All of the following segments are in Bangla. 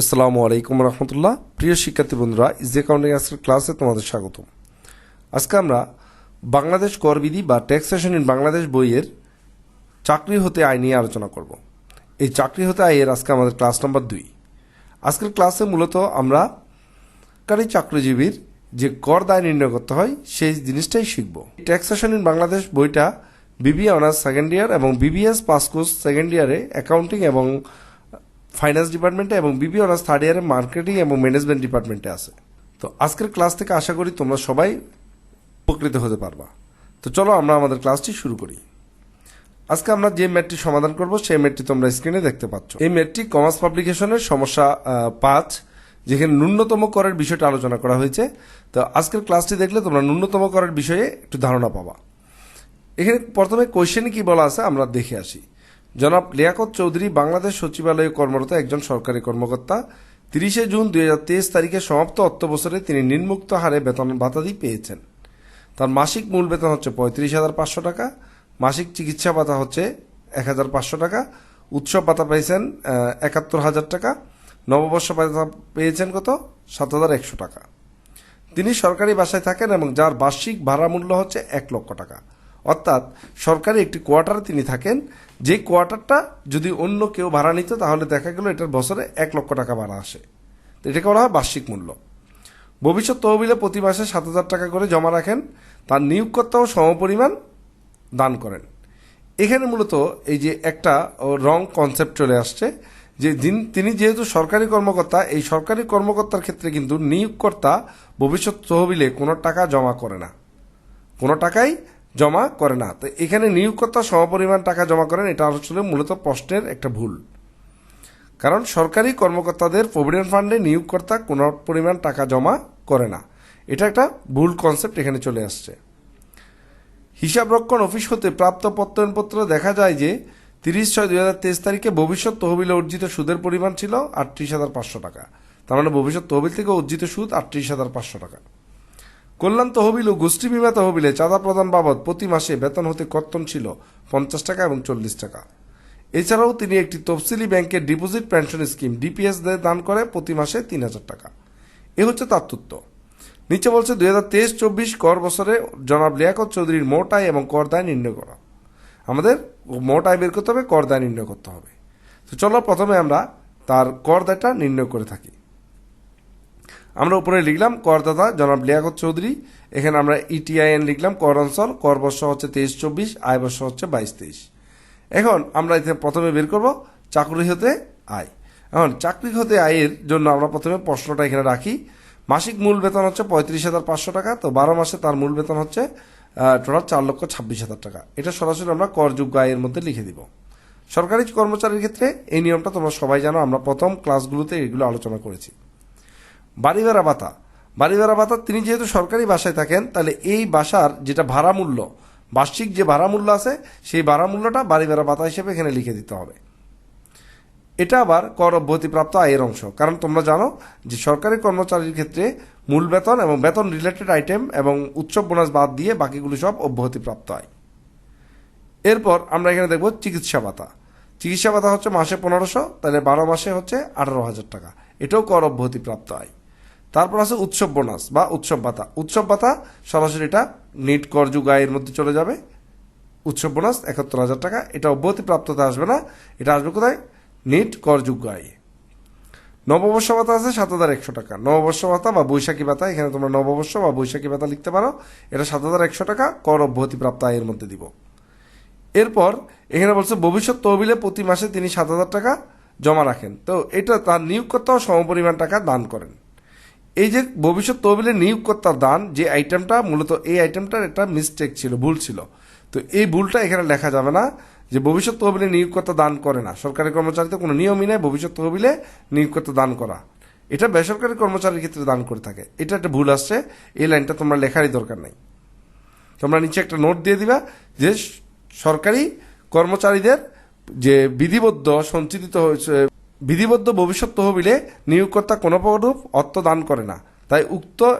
আসসালামু আলাইকুম রহমতুল্লাহ। প্রিয় শিক্ষার্থী বন্ধুরা ইজ অ্যাকাউন্টিং আজকের ক্লাসে তোমাদের স্বাগত আজকে আমরা বাংলাদেশ করবিধি বা ট্যাক্সেশন ইন বাংলাদেশ বইয়ের চাকরি হতে আয় নিয়ে আলোচনা করব। এই চাকরি হতে আয়ের আজকে আমাদের ক্লাস নম্বর দুই। আজকের ক্লাসে মূলত আমরা সরকারি চাকরিজীবীর যে কর দায় নির্ণয় করতে হয়, সেই জিনিসটাই শিখব। ট্যাক্সেশন ইন বাংলাদেশ বইটা বিবিএ অনার্স সেকেন্ড ইয়ার এবং বিবিএস পাস কোর্স সেকেন্ড ইয়ারে অ্যাকাউন্টিং এবং ফাইন্যান্স ডিপার্টমেন্টে এবং বিবি অনার্স থার্ড ইয়ারে মার্কেটিং এবং ম্যানেজমেন্ট ডিপার্টমেন্টে আছে। তো আজকের ক্লাস থেকে আশা করি তোমরা সবাই উপকৃত হতে পারবা। তো চলো আমরা আমাদের ক্লাসটি শুরু করি। আজকে আমরা যে ম্যাটটি সমাধান করব, সেই ম্যাটটি তোমরা স্ক্রিনে দেখতে পাচ্ছ। এই ম্যাটটি কমার্স পাবলিকেশনের সমস্যা পাঁচ, যেখানে ন্যূনতম করের বিষয়টা আলোচনা করা হয়েছে। তো আজকের ক্লাসটি দেখলে তোমরা ন্যূনতম করের বিষয়ে একটু ধারণা পাবা। এখানে প্রথমে কোয়েশ্চেনে কি বলা আছে, আমরা দেখে আসি। জনাব লিয়াকত চৌধুরী বাংলাদেশ সচিবালয়ে কর্মরত একজন সরকারি কর্মকর্তা। তিরিশে জুন দুই হাজার তেইশ তারিখে সমাপ্ত অর্থ বছরে তিনি নিম্মুক্ত হারে বেতন ভাতাদি পেয়েছেন। তার মাসিক মূল বেতন হচ্ছে পঁয়ত্রিশ হাজার পাঁচশো টাকা, মাসিক চিকিৎসা ভাতা হচ্ছে এক হাজার পাঁচশো টাকা, উৎসব ভাতা পেয়েছেন একাত্তর হাজার টাকা, নববর্ষ ভাতা পেয়েছেন কত? সাত হাজার একশো টাকা। তিনি সরকারি বাসায় থাকেন এবং যার বার্ষিক ভাড়া মূল্য হচ্ছে এক লক্ষ টাকা। অর্থাৎ সরকারি একটি কোয়ার্টারে তিনি থাকেন, যে কোয়ার্টারটা যদি অন্য কেউ ভাড়া নিত তাহলে দেখা গেল এটার বছরে এক লক্ষ টাকা ভাড়া আসে। এটাকে বলা হয় বার্ষিক মূল্য। ভবিষ্যৎ তহবিলে প্রতি মাসে সাত হাজার টাকা করে জমা রাখেন, তার নিয়োগকর্তাও সমপরিমাণ দান করেন। এখানে মূলত এই যে একটা রং কনসেপ্ট চলে আসছে, যে তিনি যেহেতু সরকারি কর্মকর্তা, এই সরকারি কর্মকর্তার ক্ষেত্রে কিন্তু নিয়োগকর্তা ভবিষ্যৎ তহবিলে কোনো টাকা জমা করে না। কোনো টাকাই জমা করে না। তো এখানে নিয়োগকর্তা সমপরিমাণ টাকা জমা করেন, এটা আসলে মূলত প্রশ্নের একটা ভুল। কারণ সরকারি কর্মকর্তাদের প্রভিডেন্ট ফান্ডে নিয়োগকর্তা কোনো পরিমাণ টাকা জমা করে না। এটা একটা ভুল কনসেপ্ট এখানে চলে আসছে। হিসাবরক্ষণ অফিস হতে প্রাপ্ত প্রত্যয়নপত্র দেখা যায় যে তিরিশ ছয় দুই হাজার তেইশ তারিখে ভবিষ্যৎ তহবিলে অর্জিত সুদের পরিমাণ ছিল আটত্রিশ হাজার পাঁচশো টাকা। তার মানে ভবিষ্যৎ তহবিল থেকে অর্জিত সুদ আটত্রিশ হাজার পাঁচশো টাকা। কল্যাণ তহবিল ও গোষ্ঠী বিমা তহবিলে চাঁদা প্রদান বাবদ প্রতি মাসে বেতন হতে কর্তন ছিল পঞ্চাশ টাকা এবং চল্লিশ টাকা। এছাড়াও তিনি একটি তফসিলি ব্যাংকের ডিপোজিট পেনশন স্কিম, ডিপিএস দান করে প্রতি মাসে তিন হাজার টাকা। এ হচ্ছে তার তথ্য নিচে বলছে, দুই হাজার তেইশ চব্বিশ কর বছরে জনাব লিয়াকত চৌধুরীর মোট আয় এবং কর দায় নির্ণয় করা। আমাদের মোট আয় বের করতে হবে, কর দায় নির্ণয় করতে হবে। তো চলো প্রথমে আমরা তার কর দায়টা নির্ণয় করে থাকি। আমরা উপরে লিখলাম, করদাতা, জনাব লিয়াকত চৌধুরী। এখানে আমরা E ইটিআইএন লিখলাম কর অঞ্চল কর বর্ষ হচ্ছে তেইশ চব্বিশ আয় বর্ষ হচ্ছে বাইশ তেইশ। এখন আমরা এতে প্রথমে বের করব, চাকরি হতে আয়। এখন চাকরি হতে আয়ের জন্য আমরা প্রথমে প্রশ্নটা এখানে রাখি। মাসিক মূল বেতন হচ্ছে পঁয়ত্রিশ হাজার পাঁচশো টাকা, তো বারো মাসে তার মূল বেতন হচ্ছে টোটাল চার লক্ষ ছাব্বিশ হাজার টাকা। এটা সরাসরি আমরা করযোগ্য আয়ের মধ্যে লিখে দিব। সরকারি কর্মচারীর ক্ষেত্রে এই নিয়মটা তোমরা সবাই জানো, আমরা প্রথম ক্লাসগুলোতে এগুলো আলোচনা করেছি। বাড়ি ভাড়া ভাতা। বাড়ি ভাড়া ভাতা, তিনি যেহেতু সরকারি বাসায় থাকেন, তাহলে এই বাসার যেটা ভাড়া মূল্য বার্ষিক যে ভাড়া মূল্য আছে, সেই ভাড়া মূল্যটা বাড়ি ভাড়া ভাতা হিসেবে এখানে লিখে দিতে হবে। এটা আবার কর অব্যাহতিপ্রাপ্ত আয়ের অংশ। কারণ তোমরা জানো যে সরকারি কর্মচারীর ক্ষেত্রে মূল বেতন এবং বেতন রিলেটেড আইটেম এবং উৎসব বোনাস বাদ দিয়ে বাকিগুলো সব অব্যাহতিপ্রাপ্ত আয়। এরপর আমরা এখানে দেখব চিকিৎসা ভাতা। চিকিৎসা ভাতা হচ্ছে মাসে পনেরোশো, তাহলে বারো মাসে হচ্ছে আঠারো হাজার টাকা। এটাও কর অব্যাহতিপ্রাপ্ত আয়। তারপর আছে উৎসব বোনাস বা উৎসব ভাতা। উৎসব ভাতা সরাসরি এটা নিট করযুগ আয়ের মধ্যে চলে যাবে। উৎসব বোনাস একাত্তর হাজার টাকা। এটা অব্যাহতিপ্রাপ্ততা আসবে না। এটা আসবে কোথায়? নিট করযোগ্য আয়ে নববর্ষ ভাতা আছে সাত হাজার একশো টাকা। নববর্ষ ভাতা বা বৈশাখী ভাতা, এখানে তোমরা নববর্ষ বা বৈশাখী ভাতা লিখতে পারো। এটা সাত হাজার একশো টাকা, কর অব্যাহতিপ্রাপ্ত আয়ের মধ্যে দিব। এরপর এখানে বলছে, ভবিষ্যৎ তহবিলে প্রতি মাসে তিনি সাত হাজার টাকা জমা রাখেন। তো এটা তার নিয়োগকর্তাও সমপরিমাণ টাকা দান করেন। এই যে ভবিষ্যৎ তহবিলে নিয়োগকর্তার দান, যে আইটেমটা মূলত এই আইটেমটার একটা মিস্টেক ছিল, ভুল ছিল। তো এই ভুলটা এখানে লেখা যাবে না যে ভবিষ্যৎ তহবিলে নিয়োগকর্তা দান করে না। সরকারি কর্মচারীতে কোনো নিয়মই নেই ভবিষ্যৎ তহবিলে নিয়োগকর্তা দান করা। এটা বেসরকারি কর্মচারীর ক্ষেত্রে দান করে থাকে। এটা একটা ভুল আসছে। এই লাইনটা তোমরা লেখারই দরকার নেই। তোমরা নিচে একটা নোট দিয়ে দিবা যে সরকারি কর্মচারীদের যে বিধিবদ্ধ, সঞ্চিত হয়েছে বিধিবদ্ধ ভবিষ্যৎ তহবিলে নিয়োগকর্তা কোনো প্রকার অর্থ দান করে না। তাই উক্ত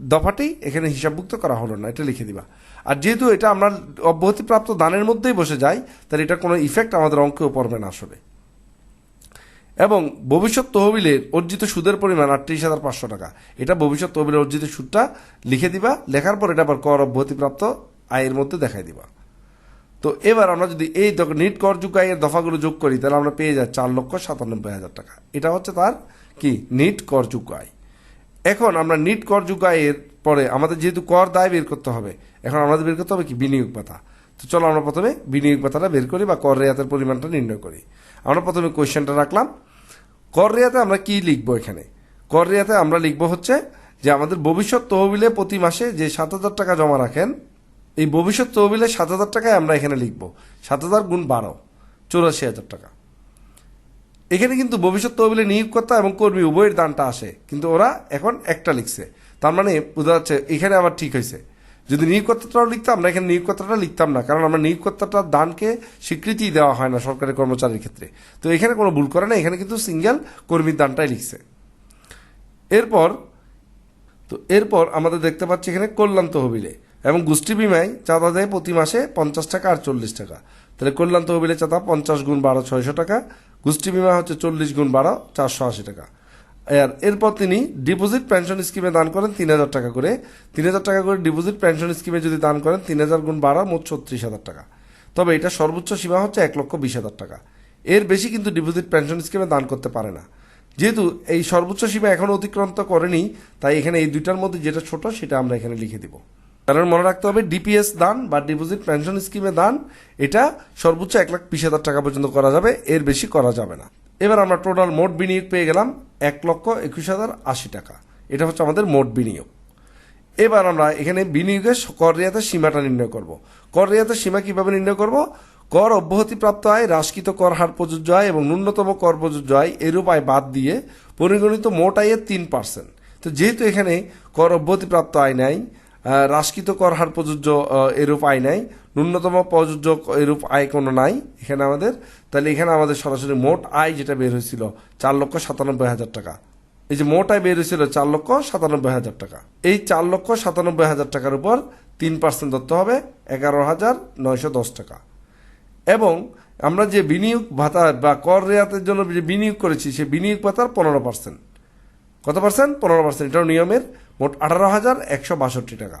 দফাটি এখানে হিসাবভুক্ত করা হলো না, এটা লিখে দিবা। আর যেহেতু এটা আমরা অব্যাহতিপ্রাপ্ত দানের মধ্যেই বসে যাই, তাহলে এটা কোনো ইফেক্ট আমাদের অঙ্কেও পড়বে না আসলে। এবং ভবিষ্যৎ তহবিলের অর্জিত সুদের পরিমাণ আটত্রিশ হাজার পাঁচশো টাকা। এটা ভবিষ্যৎ তহবিলের অর্জিত সুদটা লিখে দিবা, লেখার পর এটা আবার কর অব্যাহতিপ্রাপ্ত আয়ের মধ্যে দেখাই দিবা। তো এবার আমরা যদি এই নিট করযোগ্য আয়ের দফাগুলো যোগ করি, তাহলে আমরা পেয়ে যাই চার লক্ষ সাতানব্বই হাজার টাকা। এটা হচ্ছে তার কি? নিট করযোগ্য আয় এখন আমরা নিট করযোগ্য আয়ের পরে আমাদের যেহেতু কর দায় বের করতে হবে, এখন আমাদের বের করতে হবে কি? বিনিয়োগ পাতা তো চলো আমরা প্রথমে বিনিয়োগ পাতাটা বের করি বা কর রেয়াতের পরিমাণটা নির্ণয় করি। আমরা প্রথমে কোয়েশ্চেনটা রাখলাম। কর রেয়াতে আমরা কি লিখব এখানে? কর রেয়াতে আমরা লিখব হচ্ছে যে আমাদের ভবিষ্যৎ তহবিলে প্রতি মাসে যে সাত হাজার টাকা জমা রাখেন এই ভবিষ্যৎ তহবিলে সাত হাজার টাকায় আমরা এখানে লিখব। সাত হাজার গুণ বারো, চৌরাশি হাজার টাকা। এখানে কিন্তু ভবিষ্যৎ তহবিলে নিয়োগকর্তা এবং কর্মী, উভয়ের দানটা আসে, কিন্তু ওরা এখন একটা লিখছে। তার মানে বোঝা যাচ্ছে এখানে আবার ঠিক হয়েছে। যদি নিয়োগকর্তাটাও লিখতাম, আমরা এখানে নিয়োগকর্তাটা লিখতাম না, কারণ আমরা নিয়োগকর্তাটার দানকে স্বীকৃতি দেওয়া হয় না সরকারি কর্মচারীর ক্ষেত্রে। তো এখানে কোনো ভুল করে না, এখানে কিন্তু সিঙ্গেল কর্মীর দানটাই লিখছে। এরপর, তো এরপর আমাদের দেখতে পাচ্ছি এখানে কল্যাণ তহবিলে। এবং গোষ্ঠী বিমায় চাঁদা দেয় প্রতি মাসে পঞ্চাশ টাকা আর চল্লিশ টাকা। তাহলে কল্যাণ তহবিলের চাঁদা পঞ্চাশ গুণ বারো ছয়শো টাকা, গোষ্ঠী বিমা হচ্ছে চল্লিশ গুণ বারো, চারশো আশি টাকা। আর এরপর তিনি ডিপোজিট পেনশন স্কিমে দান করেন তিন হাজার টাকা করে। তিন হাজার টাকা করে ডিপোজিট পেনশন স্কিমে যদি দান করেন তিন হাজার গুণ বারো, মোট ছত্রিশ হাজার টাকা। তবে এটা সর্বোচ্চ সীমা হচ্ছে এক লক্ষ বিশ হাজার টাকা। এর বেশি কিন্তু ডিপোজিট পেনশন স্কিমে দান করতে পারে না। যেহেতু এই সর্বোচ্চ সীমা এখনও অতিক্রান্ত করেনি, তাই এখানে এই দুইটার মধ্যে যেটা ছোট সেটা আমরা এখানে লিখে দিব। কারণ মনে রাখতে হবে ডিপিএস দান বা ডিপোজিট পেনশন স্কিমে দান, এটা সর্বোচ্চ এক লাখ বিশ হাজার টাকা পর্যন্ত করা যাবে, এর বেশি করা যাবে না। এবার আমরা টোটাল মোট বিনিয়োগ পেয়ে গেলাম এক লক্ষ একুশ হাজার আশি টাকা। এটা হচ্ছে আমাদের মোট বিনিয়োগ। এবার আমরা এখানে বিনিয়োগের কর রেয়াতের সীমাটা নির্ণয় করব। কর রেয়াতের সীমা কীভাবে নির্ণয় করব? কর অব্যাহতিপ্রাপ্ত আয়, হ্রাসকৃত কর হার প্রযোজ্য আয় এবং ন্যূনতম কর প্রযোজ্য আয় এরূপ আয় বাদ দিয়ে পরিগণিত মোট আয়ের তিন পার্সেন্ট তো যেহেতু এখানে কর অব্যাহতিপ্রাপ্ত আয় নাই হ্রাসকৃত কর হার প্রযোজ্য এরূপ আয় নাই। ন্যূনতম প্রযোজ্য এরূপ আয় কোনো নাই। এখানে আমাদের, তাহলে এখানে আমাদের সরাসরি মোট আয় যেটা বের হয়েছিল, চার লক্ষ সাতানব্বই হাজার টাকা। এই যে মোট আয় বের হয়েছিল চার লক্ষ সাতানব্বই হাজার টাকা। এই চার লক্ষ সাতানব্বই হাজার টাকার উপর তিন পার্সেন্ট ধরতে হবে এগারো হাজার নয়শো দশ টাকা। এবং আমরা যে বিনিয়োগ ভাতা বা কর রেয়াতের জন্য যে বিনিয়োগ করেছি, সে বিনিয়োগ ভাতার পনেরো পার্সেন্ট। কত পার্সেন্ট? পনেরো পার্সেন্ট। এটাও নিয়মের। মোট আঠারো হাজার একশো বাষট্টি টাকা।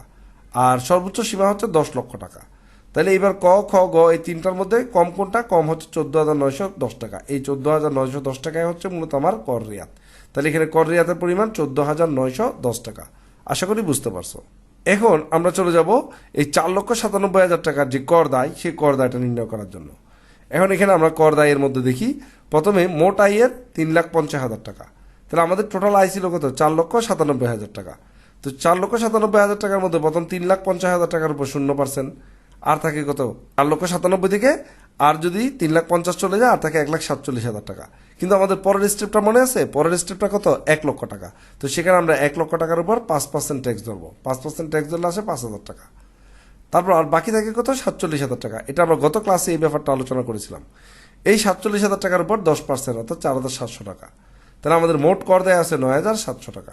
আর সর্বোচ্চ সীমা হচ্ছে দশ লক্ষ টাকা। তাহলে এবার ক, খ, গ, এই তিনটার মধ্যে কম কোনটা? কম হচ্ছে চোদ্দ হাজার নয়শো দশ টাকা। এই চোদ্দ হাজার নয়শো দশ টাকায় হচ্ছে মূলত আমার কর রেয়াত তাহলে এখানে কর রেয়াতের পরিমাণ চোদ্দ হাজার নয়শো দশ টাকা। আশা করি বুঝতে পারছ। এখন আমরা চলে যাব এই চার লক্ষ সাতানব্বই হাজার টাকার যে কর দায়, সেই কর দায়টা নির্ণয় করার জন্য। এখন এখানে আমরা কর দায়ের মধ্যে দেখি, প্রথমে মোট আয়ের তিন লাখ পঞ্চাশ হাজার টাকা। তাহলে আমাদের টোটাল আয় ছিল কত? চার লক্ষ সাতানব্বই হাজার টাকা। তো চার লক্ষ সাতানব্বই হাজার টাকার মধ্যে প্রথম তিন লাখ পঞ্চাশ হাজার টাকার উপর শূন্য পার্সেন্ট আর থাকে কত? চার লক্ষ সাতানব্বই থেকে আর যদি তিন লাখ পঞ্চাশ চলে যায়, আর থাকে এক লাখ সাতচল্লিশ হাজার টাকা। কিন্তু আমাদের পরের স্টেপটা মনে আছে? পরের স্টেপটা কত? এক লক্ষ টাকা। তো সেখানে আমরা এক লক্ষ টাকার উপর পাঁচ পার্সেন্ট ট্যাক্স ধরবো। পাঁচ পার্সেন্ট ট্যাক্স ধরলে আসে পাঁচ হাজার টাকা। তারপর আর বাকি থাকে কত? সাতচল্লিশ হাজার টাকা। এটা আমরা গত ক্লাসে এই ব্যাপারটা আলোচনা করেছিলাম। এই সাতচল্লিশ হাজার টাকার উপর দশ পার্সেন্ট অর্থাৎ চার হাজার সাতশো টাকা। তাহলে আমাদের মোট কর দেয় আছে নয় হাজার সাতশো টাকা।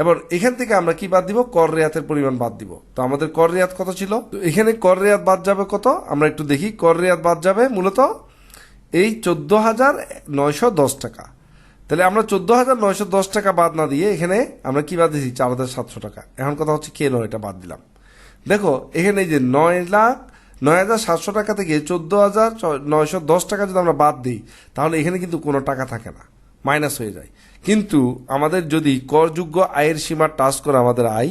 এবার এখান থেকে আমরা কি বাদ দিব? কর রেয়াতের পরিমাণ বাদ দিব। তো আমাদের কর রেয়াত কত ছিল? তো এখানে কর রেয়াত বাদ যাবে কত? আমরা একটু দেখি। কর রেয়াত বাদ যাবে মূলত এই চোদ্দ হাজার নয়শো দশ টাকা। তাহলে আমরা চোদ্দ হাজার নয়শো দশ টাকা বাদ না দিয়ে এখানে আমরা কি বাদ দিয়েছি? চার হাজার সাতশো টাকা। এখন কথা হচ্ছে কেন এটা বাদ দিলাম। দেখো, এখানে এই যে নয় লাখ, নয় হাজার সাতশো টাকা থেকে চোদ্দ হাজার নয়শো দশ টাকা যদি আমরা বাদ দিই, তাহলে এখানে কিন্তু কোনো টাকা থাকে না। মাইনাস হয়ে যায়। কিন্তু আমাদের যদি করযোগ্য আয়ের সীমা টাচ করে আমাদের আয়,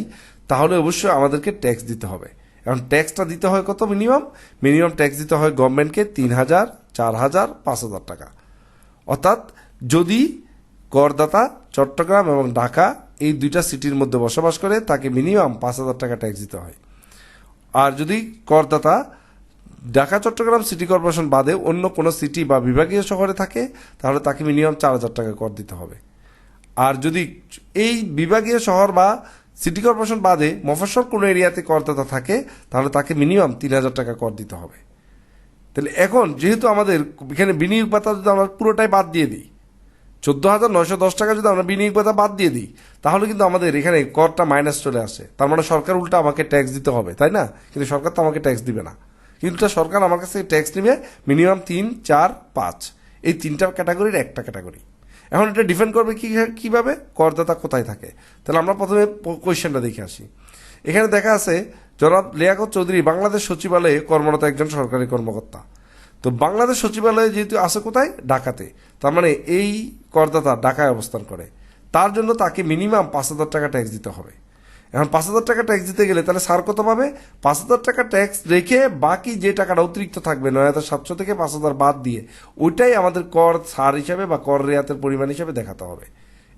তাহলে অবশ্যই আমাদেরকে ট্যাক্স দিতে হবে। এখন ট্যাক্সটা দিতে হয় কত মিনিমাম মিনিমাম ট্যাক্স দিতে হয় গভর্নমেন্টকে তিন হাজার চার হাজার পাঁচ হাজার টাকা। অর্থাৎ যদি করদাতা চট্টগ্রাম এবং ঢাকা এই দুইটা সিটির মধ্যে বসবাস করে, তাকে মিনিমাম পাঁচ হাজার টাকা ট্যাক্স দিতে হয়। আর যদি করদাতা ঢাকা চট্টগ্রাম সিটি কর্পোরেশন বাদে অন্য কোনো সিটি বা বিভাগীয় শহরে থাকে, তাহলে তাকে মিনিমাম চার হাজার টাকা কর দিতে হবে। আর যদি এই বিভাগীয় শহর বা সিটি কর্পোরেশন বাদে মফস্বল কোনো এরিয়াতে করদাতা থাকে, তাহলে তাকে মিনিমাম তিন হাজার টাকা কর দিতে হবে। তাহলে এখন যেহেতু আমাদের এখানে বিনিয়োগ ভাতা যদি আমরা পুরোটাই বাদ দিয়ে দিই, চোদ্দ হাজার নয়শো দশ টাকা যদি আমরা বিনিয়োগ ভাতা বাদ দিয়ে দিই, তাহলে কিন্তু আমাদের এখানে করটা মাইনাস চলে আসে। তার মানে সরকার উল্টা আমাকে ট্যাক্স দিতে হবে, তাই না? কিন্তু সরকার তো আমাকে ট্যাক্স দিবে না। কিন্তু সরকার আমার কাছ ট্যাক্স নেবে মিনিমাম তিন, চার, পাঁচ। এই তিনটা ক্যাটাগরির একটা ক্যাটাগরি এখন এটা ডিফেন্ড করবে কি, কীভাবে? করদাতা কোথায় থাকে? তাহলে আমরা প্রথমে কোয়েশ্চেনটা দেখে আসি। এখানে দেখা আছে, জনাব লিয়াকত চৌধুরী বাংলাদেশ সচিবালয়ে কর্মরত একজন সরকারি কর্মকর্তা। তো বাংলাদেশ সচিবালয়ে যেহেতু আছে কোথায়? ঢাকাতে। তার মানে এই করদাতা ঢাকায় অবস্থান করে। তার জন্য তাকে মিনিমাম পাঁচ হাজার টাকা ট্যাক্স দিতে হবে। এখন পাঁচ হাজার টাকা ট্যাক্স দিতে গেলে তাহলে সার কত পাবে? পাঁচ হাজার টাকা ট্যাক্স রেখে বাকি যে টাকাটা অতিরিক্ত থাকবে, নয় হাজার সাতশো থেকে পাঁচ হাজার বাদ দিয়ে, ওইটাই আমাদের কর সার হিসাবে বা কর রেয়াতের পরিমাণ হিসাবে দেখাতে হবে।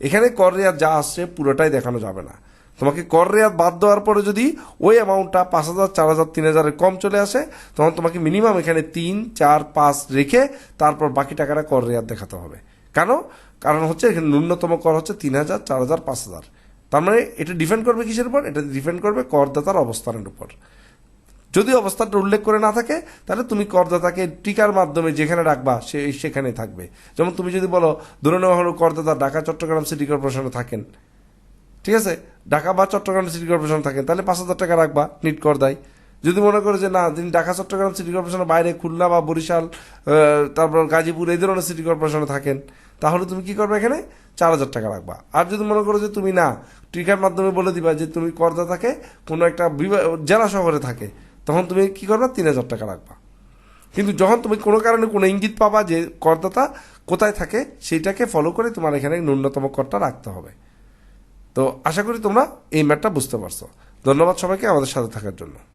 এখানে কর রেয়াত যা আসছে পুরোটাই দেখানো যাবে না। তোমাকে কর রেয়াত বাদ দেওয়ার পরে যদি ওই অ্যামাউন্টটা পাঁচ হাজার, চার হাজার, তিন হাজারের কম চলে আসে, তখন তোমাকে মিনিমাম এখানে তিন, চার, পাঁচ রেখে তারপর বাকি টাকাটা কর রেয়াত দেখাতে হবে। কেন? কারণ হচ্ছে এখানে ন্যূনতম কর হচ্ছে তিন হাজার, চার হাজার, পাঁচ হাজার। তার মানে এটা ডিপেন্ড করবে কিসের উপর? এটা ডিপেন্ড করবে করদাতার অবস্থানের উপর। যদি অবস্থানটা উল্লেখ করে না থাকে, তাহলে তুমি করদাতাকে টিকার মাধ্যমে যেখানে রাখবা, সে সেখানে থাকবে। যেমন তুমি যদি বলো, ধরে নেওয়া হলো করদাতা ঢাকা, চট্টগ্রাম সিটি কর্পোরেশনে থাকেন। ঠিক আছে? ঢাকা বা চট্টগ্রাম সিটি কর্পোরেশন থাকেন, তাহলে পাঁচ হাজার টাকা রাখবা নিট কর দেয় যদি মনে করো যে, না, তিনি ঢাকা, চট্টগ্রাম সিটি কর্পোরেশনের বাইরে, খুলনা বা বরিশাল তারপর গাজীপুর, এই ধরনের সিটি কর্পোরেশনে থাকেন, তাহলে তুমি কি করবে এখানে? চার হাজার টাকা রাখবা। আর যদি মনে করো যে তুমি না টিকার মাধ্যমে বলে দিবা যে তুমি করদাতাকে কোনো একটা জেলা শহরে থাকে, তখন তুমি কি করবা? তিন হাজার টাকা রাখবা। কিন্তু যখন তুমি কোনো কারণে কোনো ইঙ্গিত পাবা যে করদাতা কোথায় থাকে, সেইটাকে ফলো করে তোমার এখানে ন্যূনতম করটা রাখতে হবে। তো আশা করি তোমরা এই ম্যাটটা বুঝতে পারছ। ধন্যবাদ সবাইকে আমাদের সাথে থাকার জন্য।